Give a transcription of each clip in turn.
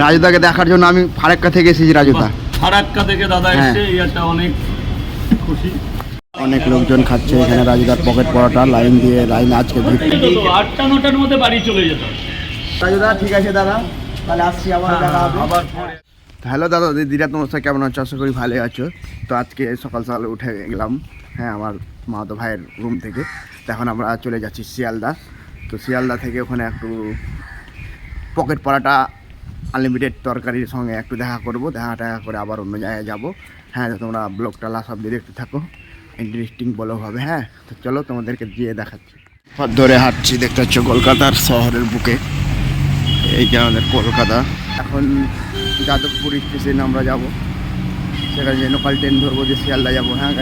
রাজুদাকে দেখার জন্য আমি ফারাক্কা থেকে এসেছি রাজুদা। ফারাক্কা থেকে দাদা হ্যাঁ। এসছে একটা অনেক খুশি। অনেক লোকজন খাচ্ছে এখানে রাজুদার পকেট পরোটা লাইন দিয়ে লাইন আজকে আটটা নটার মধ্যে বাড়ি চলে যেত। রাজুদা ঠিক আছে দাদা তাহলে আসছি আবার দেখা হবে। আবার পরে। হ্যালো দাদা দিদিরা তোমার সাথে কেমন আছো? আশা করি ভালোই আছো। তো আজকে সকাল সকাল উঠে গেলাম হ্যাঁ আমার মামাতো ভাইয়ের রুম থেকে। তো এখন আমরা চলে যাচ্ছি শিয়ালদা। তো শিয়ালদা থেকে ওখানে একটু পকেট পরাটা আনলিমিটেড তরকারির সঙ্গে একটু দেখা করব, দেখা টাকা করে আবার অন্য জায়গায় যাব। হ্যাঁ তোমরা ব্লগটা লাস্ট অব্দি দেখতে থাকো। ইন্টারেস্টিং বলো হবে হ্যাঁ? তো চলো তোমাদেরকে গিয়ে দেখাচ্ছি। ধরে হাঁটছি, দেখতে পাচ্ছ কলকাতার শহরের বুকে। এই যে আমাদের কলকাতা। এখন যাদবপুর স্টেশন আমরা যাব। সেখানে যে লোকাল ট্রেন ধরবো যে শিয়ালদা যাব। হ্যাঁ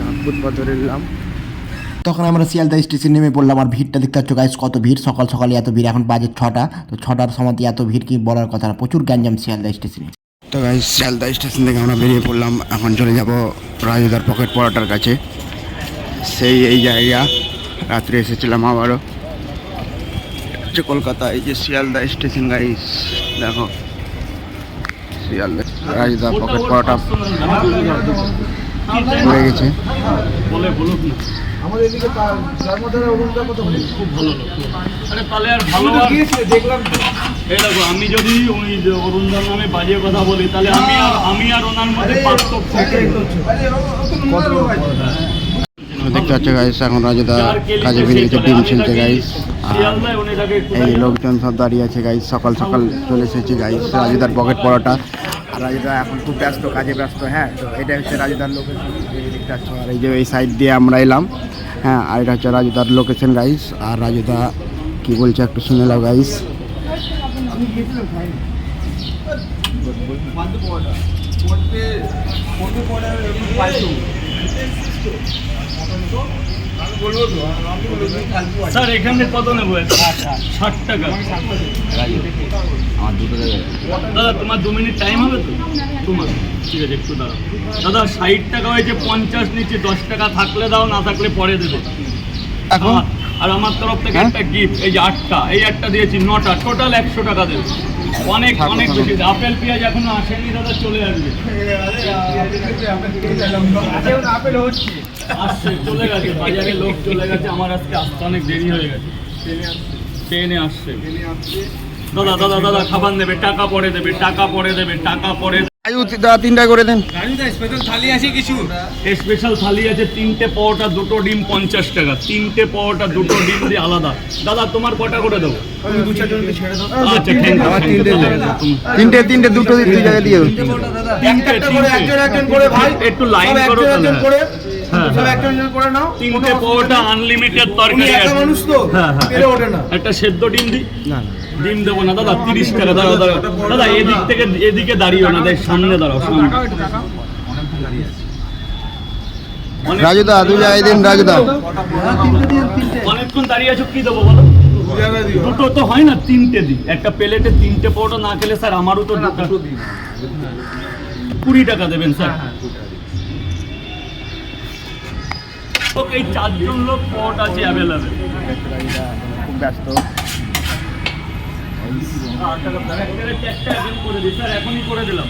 এখন ফুটপাথ ধরে নিলাম। তখন আমরা শিয়ালদা স্টেশন নেমে পড়লাম, আর ভিড়টা দেখতে পাচ্ছ গাইস কত ভিড়। সকাল সকালে এত ভিড়, এখন বাজে ছটা। তো ছটার সময় এত ভিড় কি বলার কথা না, প্রচুর গ্যাঞ্জাম শিয়ালদা স্টেশনে। তো গাইস শিয়ালদা স্টেশন থেকে আমরা বেরিয়ে পড়লাম, এখন চলে যাব রাজুদার পকেট পরোটার কাছে। সেই এই জায়গা, রাত্রে এসেছিলাম আবারও। হচ্ছে কলকাতা, এই যে শিয়ালদা স্টেশন গাইস দেখো। পকেট পরোটা হয়ে গেছে। বলে বলুক না খুব ভালো লোক আরে তাহলে আর ভালো আর এই দেখো আমি যদি ওই অরুণদার নামে বাজে কথা বলি তাহলে আমি আর আমি আর ওনার মধ্যে পার্থক্য দেখতে পাচ্ছ গাইস এখন রাজুদা কাজে গেছে ডিম গাইস এই লোকজন সব দাঁড়িয়ে আছে গাইস সকাল সকাল চলে এসেছে গাইস রাজুদার পকেট পরোটা। আর রাজুদা এখন খুব ব্যস্ত, কাজে ব্যস্ত হ্যাঁ তো এটা হচ্ছে রাজুদার লোকেশন আর এই যে এই সাইড দিয়ে আমরা এলাম হ্যাঁ আর এটা হচ্ছে রাজুদার লোকেশন গাইস আর রাজুদা কি বলছে একটু শুনে নাও গাইস স্যার এখানে কত নেব? ষাট টাকা। দাদা তোমার দু মিনিট টাইম হবে তো? তোমার ঠিক আছে একটু দাঁড়াও। দাদা ষাট টাকা হয়েছে পঞ্চাশ নিচে দশ টাকা থাকলে দাও না থাকলে পরে দেবে। এখন? আর আমার তরফ থেকে হ্যাঁ? একটা গিফট এই যে আটটা এই একটা দিয়েছি নটা টোটাল একশো টাকা দেবে। অনেক অনেক। বেশি। আপেল পেঁয়াজ এখনও আসেনি দাদা চলে আসবে। আসছে চলে গেছে বাজারে লোক চলে গেছে আমার আজকে আসতে অনেক দেরি হয়ে গেছে। ট্রেনে আসছে। দাদা দাদা দাদা খাবার নেবে টাকা পরে দেবে টাকা পরে দেবে টাকা পরে আয়ু দাদা তিনটা করে দেন। স্পেশাল থালি আছে তিনটে পাওয়াটা দুটো ডিম পঞ্চাশ টাকা। তিনটে পাওয়াটা দুটো ডিম দিয়ে আলাদা। দাদা তোমার কটা করে দেবো? আচ্ছা তুমি- তিনটে তিনটে দুটো দুই জায়গায় দিয়ে দেন। তিনটে, তিনটে। একটু লাইন করো। হ্যাঁ হ্যাঁ। তিনটে পাওয়াটা আনলিমিটেড তরকারি আছে। হ্যাঁ একটা সেদ্ধ ডিম না না। ডিম দেবো না। দাদা তিরিশ টাকা দাদা দাদা দাদা এদিক থেকে এদিকে দাঁড়িয়ে না দেখ সামনে দাঁড়াও সামনে। রাজুদা দু জায়গায় দিন রাজুদা। অনেকক্ষণ দাঁড়িয়ে আছো কি দেবো বলো? দুটো তো হয় না তিনটে দিই একটা প্লেটে তিনটে পরোটা না খেলে স্যার আমারও তো কুড়ি টাকা দেবেন স্যার। ওকে এই চারজন লোক পট আছে অ্যাভেলেবেল খুব ব্যস্ত করে দিই স্যার এখনই করে দিলাম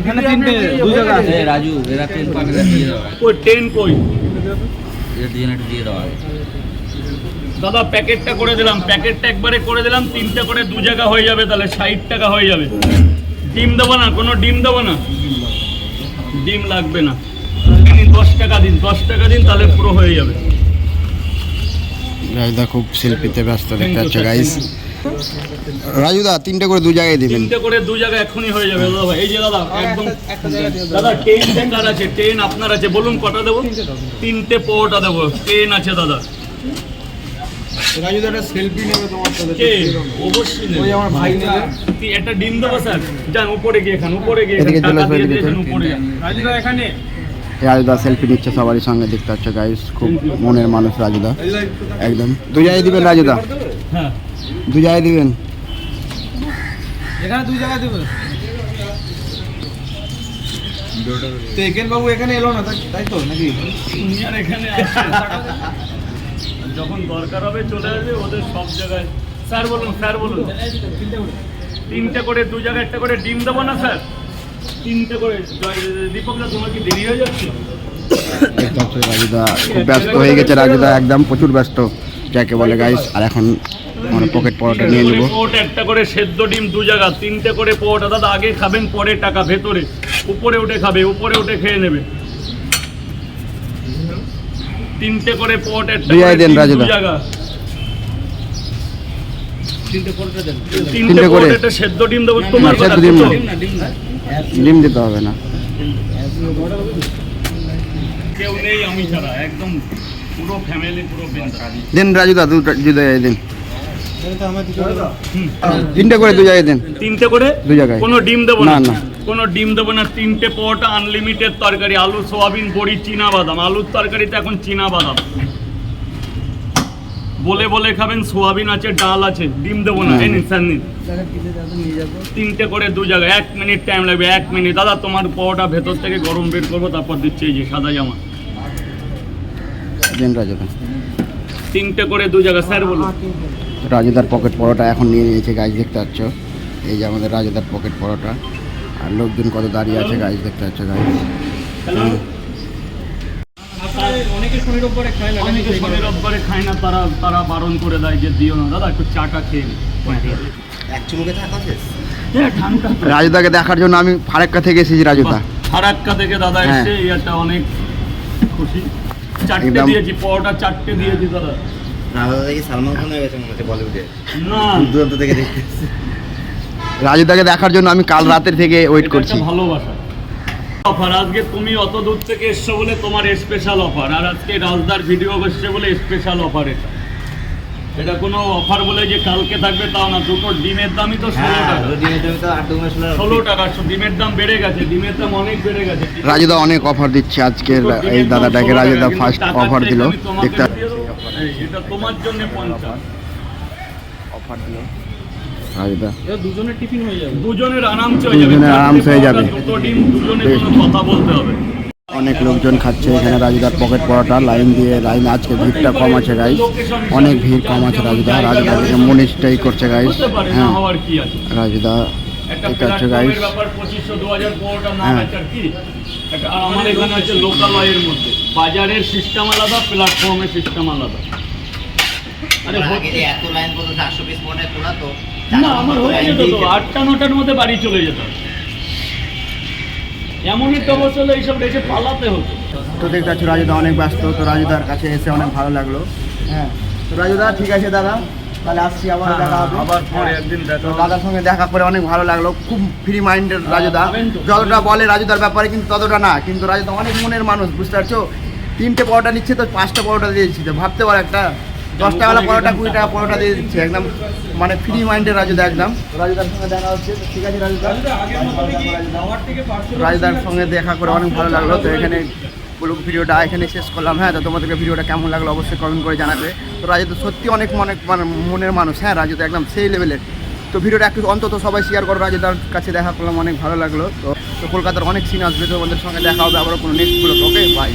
এখানে তিনটে দু জায়গা আছে। রাজু এরা ট্রেন পাখিটা দিয়ে দেওয়া ওই টেন কই? এরা দুজনে একটু দিয়ে দেওয়া দাদা প্যাকেটটা করে দিলাম। প্যাকেটটা একবারে করে দিলাম তিনটে করে দু জায়গা হয়ে যাবে তাহলে ষাট টাকা হয়ে যাবে। ডিম দেবো না কোনো ডিম দেবো না? ডিম লাগবে না। দশ টাকা দিন দশ টাকা দিন তাহলে পুরো হয়ে যাবে। রাজুদা খুব শিল্পীতে ব্যস্ত দেখতে পাচ্ছ গাইস রাজুদা তিনটে করে দু জায়গায় দিবেন। তিনটে করে দু জায়গা এখনই হয়ে যাবে দাদা ভাই। এই যে দাদা একদম দাদা ট্রেন বেকার আছে ট্রেন আপনার আছে। বলুন কটা দেবো? তিনটে পোটা দেবো। ট্রেন আছে দাদা। কে? অবশ্যই নেবে। তি- একটা ডিম দেবো স্যার? যান উপরে গিয়ে খান উপরে গিয়ে খান। এদিকে চলে টাকা দিয়ে দিয়েছেন চলে। উপরে যান। রাজুদা সেলফি নিচ্ছে সবারই সঙ্গে দেখতে পাচ্ছ গাইস খুব মনের মানুষ রাজুদা একদম। দু জায়গায় দিবেন রাজুদা? হ্যাঁ দু জায়গায় দিবেন? এখানে দুই জায়গায় দেবে তো একেন বাবু এখানে এলো না তাই- তো নাকি? এখানে যখন দরকার হবে চলে আসবে ওদের সব জায়গায়। স্যার বলুন স্যার বলুন। তিনটে করে দু জায়গায় একটা করে ডিম দেবো না স্যার? তিনটে করে দীপকদা তোমার কি দেরি হয়ে যাচ্ছে? দেখতে রাজুদা খুব ব্যস্ত হয়ে গেছে রাজুদা একদম প্রচুর ব্যস্ত যাকে বলে গাইস আর এখন আমরা পকেট পরোটা নিয়ে নেব। একটা করে সেদ্ধ ডিম দু জায়গা তিনটে করে পোট দাদা আগে খাবেন পরে টাকা ভেতরে। উপরে উঠে খাবে উপরে উঠে খেয়ে নেবে। তিনটে করে পোট একটা দিয়ে দেন রাজুদা। জায়গা। তিনটে পরোটা দেন। তিনটে তিনটে করে। একটা সেদ্ধ ডিম দেবো তোমার কথা ডিম না। ডিম না। ডিম দিতে হবে না। কেউ নেই আমি ছাড়া একদম পুরো ফ্যামিলি পুরো দিন দু জায়গায় দিন। তিনটে করে দু জায়গায় দিন। তিনটে করে? দু জায়গায়। কোনো ডিম দেবো না? না। কোনো ডিম দেবো না। তিনটে পরোটা আনলিমিটেড তরকারি আলু সোয়াবিন বড়ি চীনা বাদাম। আলুর তরকারিতে এখন চীনা বাদাম। বলে বলে খাবেন সোয়াবিন আছে ডাল আছে ডিম দেবো না এই নিন, স্যার নিন। তিনটে করে দু জায়গায় এক মিনিট টাইম লাগবে এক মিনিট। দাদা তোমার পরোটা ভেতর থেকে গরম বের করব তারপর দিচ্ছি এই যে সাদা জামা। তিনটে করে দু জায়গা স্যার বলুন। রাজুদার পকেট পরোটা এখন নিয়ে নিয়েছে গাছ দেখতে পাচ্ছ? এই যে আমাদের রাজুদার পকেট পরোটা। আর লোকজন কত দাঁড়িয়ে আছে গাছ দেখতে পাচ্ছ গাছ শনি রোববারে খায় না অনেকে শনি রোববারে খায় না তারা তারা বারণ করে দেয় যে দিও না দাদা একটু চাটা খেয়ে নে। হ্যাঁ, ঠান্ডা তো। রাজুদাকে দেখার জন্য আমি ফারাক্কা থেকে এসেছি রাজুদা। ফারাক্কা থেকে দাদা হ্যাঁ। এসে এটা অনেক খুশি। চারটে দিয়েছি পরোটা চারটে দিয়েছি দাদা। সালমান খান হয়ে গেছে মনে হচ্ছে বলিউডে। না। দূরান্ত থেকে দেখতে রাজুদাকে দেখার জন্য আমি কাল রাতের থেকে ওয়েট করছি। ভালোবাসা। অফার। আজকে তুমি অত দূর থেকে এসছো বলে তোমার স্পেশাল অফার। আর আজকে রাজদার ভিডিও এসছে বলে স্পেশাল অফার এটা। এটা কোনো অফার বলে যে কালকে থাকবে তাও না দুটো ডিমের দামই তো ষোলো হ্যাঁ টাকা। ডিমের দাম তো আট ষোলো টাকা ডিমের দাম বেড়ে গেছে ডিমের দাম অনেক বেড়ে গেছে। রাজুদা অনেক অফার দিচ্ছে আজকে এই দাদাটাকে। রাজুদা ফার্স্ট অফার দিল। দেখতে এটা তোমার জন্য পঞ্চাশ। অফার দিল। রাজুদা দুজনের টিফিন হয়ে যাবে। দুজনের আরামসে হয়ে যাবে। দুজনের আরামসে হয়ে যাবে। দুটো ডিম দুজনের কথা বলতে হবে। অনেক লোকজন খাচ্ছে এখানে রাজুদার পকেট পরোটা লাইন দিয়ে লাইন আজকে ভিড়টা কম আছে গাইস অনেক ভিড় কম আছে রাজুদা। রাজুদা মনিস্টাই করছে গাইস হ্যাঁ। হওয়ার কি আছে। রাজুদা ঠিক আছে গাইস হ্যাঁ। আমার এখানে আছে লোকালয়ের মধ্যে। বাজারের সিস্টেম আলাদা প্ল্যাটফর্মের সিস্টেম আলাদা। এত লাইন পর্যন্ত চারশো পিস পড়ে তোলা না আমার হয়ে যেত তো আটটা নটার মধ্যে বাড়ি চলে যেত। এমনই তো অবস্থা হলো এইসব রেখে পালাতে হতো। তো দেখতে পাচ্ছি রাজুদা অনেক ব্যস্ত তো রাজুদার কাছে এসে অনেক ভালো লাগল। হ্যাঁ তো রাজুদা ঠিক আছে দাদা তাহলে আসছি আবার হ্যাঁ, দেখা হবে। আবার পরে হ্যাঁ। একদিন দেখা দাদার সঙ্গে দেখা করে অনেক ভালো লাগল খুব ফ্রি মাইন্ডেড রাজুদা। যতটা বলে রাজুদার ব্যাপারে কিন্তু ততটা না কিন্তু রাজুদা অনেক মনের মানুষ বুঝতে পারছ? তিনটে পরোটা নিচ্ছে তো পাঁচটা পরোটা দিয়ে দিচ্ছি তো ভাবতে পারো একটা দশ টাকা বেলা পরোটা কুড়ি টাকা পরোটা দিয়ে দিচ্ছে একদম মানে ফ্রি মাইন্ডের রাজুদা একদম। রাজুদার সঙ্গে দেখা হচ্ছে ঠিক আছে রাজুদা। রাজদার সঙ্গে দেখা করে অনেক ভালো লাগল তো এখানে ভিডিওটা এখানে শেষ করলাম। হ্যাঁ তো তোমাদেরকে ভিডিওটা কেমন লাগল অবশ্যই কমেন্ট করে জানাবে। তো রাজু তো সত্যি অনেক মনে মানে মনের মানুষ হ্যাঁ রাজু তো একদম সেই লেভেলের তো ভিডিওটা একটু অন্তত সবাই শেয়ার করো রাজুদার কাছে দেখা করলাম অনেক ভালো লাগল। তো তো কলকাতার অনেক সিন আসবে তো তোমাদের সঙ্গে দেখা হবে আবার কোনো নেক্সট ওকে বাই